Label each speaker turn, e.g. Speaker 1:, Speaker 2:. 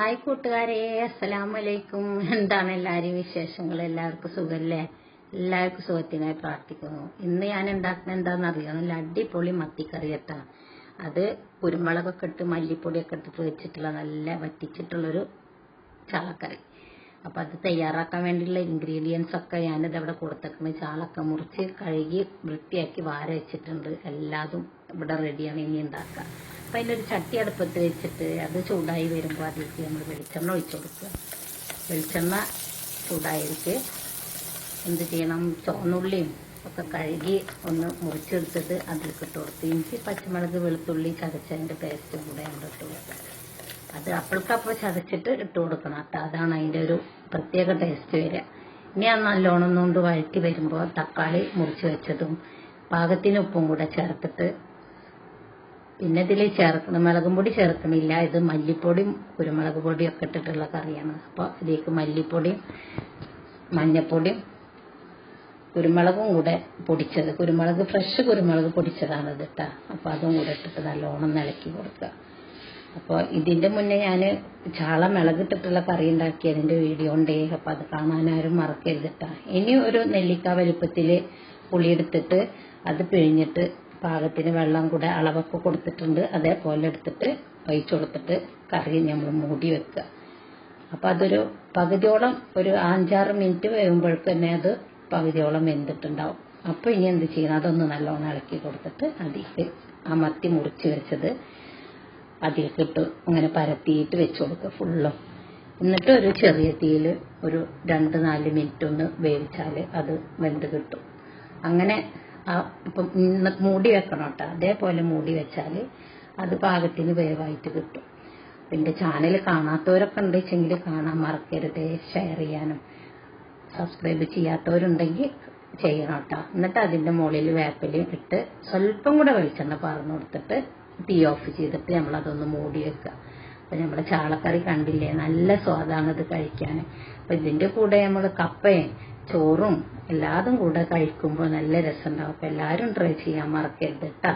Speaker 1: Hi കൂട്ടുകാരെ അസ്സലാമു വലൈക്കും എന്താണ് എല്ലാവരും വിശേഷങ്ങൾ? എല്ലാവർക്കും സുഖല്ലേ? എല്ലാവർക്കും സുഖത്തിനായി പ്രാർത്ഥിക്കുന്നു. ഇന്ന് ഞാൻ ഉണ്ടാക്കുന്ന എന്താണെന്ന് അറിയാം? നല്ല അടിപൊളി മത്തിക്കറി കേട്ടാ. അത് കുരുമുളകൊക്കെ ഇട്ട് മല്ലിപ്പൊടിയൊക്കെ ഇട്ടിട്ട് വെച്ചിട്ടുള്ള നല്ല വറ്റിച്ചിട്ടുള്ളൊരു ചാളക്കറി. അപ്പൊ അത് തയ്യാറാക്കാൻ വേണ്ടിയുള്ള ഇൻഗ്രീഡിയൻസ് ഒക്കെ ഞാനിത് അവിടെ കൊടുത്തേക്കുന്നത് ചാളൊക്കെ മുറിച്ച് കഴുകി വൃത്തിയാക്കി വാര വെച്ചിട്ടുണ്ട്. എല്ലാതും ഇവിടെ റെഡിയാണ് ഇനി ഉണ്ടാക്കുക അപ്പൊ ചട്ടി അടുപ്പത്ത് വെച്ചിട്ട് അത് ചൂടായി വരുമ്പോൾ അതിലേക്ക് നമ്മൾ വെളിച്ചെണ്ണ ഒഴിച്ചു കൊടുക്കുക. വെളിച്ചെണ്ണ ചൂടായിരിക്കെ എന്ത് ചെയ്യണം? ചുവന്നുള്ളിയും ഒക്കെ കഴുകി ഒന്ന് മുറിച്ചെടുത്തിട്ട് അതിലേക്ക് ഇട്ട് കൊടുത്ത് ഇഞ്ചി പച്ചമുളക് വെളുത്തുള്ളി ചതച്ചതിന്റെ പേസ്റ്റും കൂടെ നമ്മൾ ഇട്ട് കൊടുക്കുക. അത് അപ്പോഴക്കപ്പോൾ ചതച്ചിട്ട് ഇട്ട് കൊടുക്കണം. അപ്പം അതാണ് അതിന്റെ ഒരു പ്രത്യേക ടേസ്റ്റ് വരിക. ഇനി ആ നല്ലോണം ഒന്നുകൊണ്ട് വഴറ്റി വരുമ്പോൾ തക്കാളി മുറിച്ച് വെച്ചതും പാകത്തിന് ഉപ്പും കൂടെ ചേർത്തിട്ട് പിന്നെ ഇതിൽ ചേർക്കണം മുളകും പൊടി ചേർക്കണില്ല ഇത് മല്ലിപ്പൊടിയും കുരുമുളക് പൊടിയും ഒക്കെ ഇട്ടിട്ടുള്ള കറിയാണ്. അപ്പോൾ ഇതിലേക്ക് മല്ലിപ്പൊടിയും മഞ്ഞപ്പൊടിയും കുരുമുളകും കൂടെ പൊടിച്ചത്. കുരുമുളക് ഫ്രഷ് കുരുമുളക് പൊടിച്ചതാണ് ഇത് കേട്ടോ അപ്പോൾ അതും കൂടെ ഇട്ടിട്ട് നല്ലോണം നിലക്കി കൊടുക്കുക. അപ്പോൾ ഇതിന്റെ മുന്നേ ഞാൻ ചാള മിളകിട്ടിട്ടുള്ള കറി ഉണ്ടാക്കിയതിന്റെ വീഡിയോ ഉണ്ടേ. അപ്പോൾ അത് കാണാനാരും മറക്കരുത് കേട്ടോ ഇനി ഒരു നെല്ലിക്ക വലിപ്പത്തിൽ പുളിയെടുത്തിട്ട് അത് പിഴിഞ്ഞിട്ട് പാകത്തിന് വെള്ളം കൂടെ അളവൊക്കെ കൊടുത്തിട്ടുണ്ട്. അതേപോലെ എടുത്തിട്ട് ഒഴിച്ചു കൊടുത്തിട്ട് കറി നമ്മൾ മൂടി വെക്കുക. അപ്പം അതൊരു പകുതിയോളം ഒരു അഞ്ചാറ് മിനിറ്റ് വരുമ്പോഴേക്ക് തന്നെ അത് പകുതിയോളം വെന്തിട്ടുണ്ടാവും. അപ്പോൾ ഇനി എന്ത് ചെയ്യണം? അതൊന്ന് നല്ലോണം ഇളക്കി കൊടുത്തിട്ട് അതിലേക്ക് ആ മത്തി മുറിച്ച് വെച്ചത് അതിലേക്ക് ഇട്ട് അങ്ങനെ പരത്തിയിട്ട് വെച്ച് കൊടുക്കുക ഫുള്ളും. എന്നിട്ട് ഒരു ചെറിയ തീയിൽ ഒരു രണ്ട് നാല് മിനിറ്റ് ഒന്ന് വേവിച്ചാൽ അത് വെന്ത് കിട്ടും. അങ്ങനെ ഇപ്പം മൂടി വെക്കണം കേട്ടോ. അതേപോലെ മൂടി വെച്ചാൽ അത് പാകത്തിന് വേവായിട്ട് കിട്ടും. പിന്നെ ചാനൽ കാണാത്തവരൊക്കെ ഉണ്ടെങ്കിൽ കാണാൻ മറക്കരുത്. ഷെയർ ചെയ്യാനും സബ്സ്ക്രൈബ് ചെയ്യാത്തവരുണ്ടെങ്കിൽ ചെയ്യണം കേട്ടോ. എന്നിട്ട് അതിന്റെ മുകളിൽ വേപ്പിലയും ഇട്ട് സ്വല്പം കൂടെ വെളിച്ചെണ്ണ പറഞ്ഞു കൊടുത്തിട്ട് തീ ഓഫ് ചെയ്തിട്ട് നമ്മളതൊന്ന് മൂടി വെക്കുക. അപ്പം നമ്മുടെ ചാളക്കറി കണ്ടില്ലേ? നല്ല സ്വാദാണ് ഇത് കഴിക്കാൻ. അപ്പം ഇതിന്റെ കൂടെ നമ്മൾ കപ്പയും ചോറും എല്ലാതും കൂടെ കഴിക്കുമ്പോൾ നല്ല രസമുണ്ടാവും. അപ്പൊ എല്ലാവരും ട്രൈ ചെയ്യാൻ മറക്കരുത് കേട്ടോ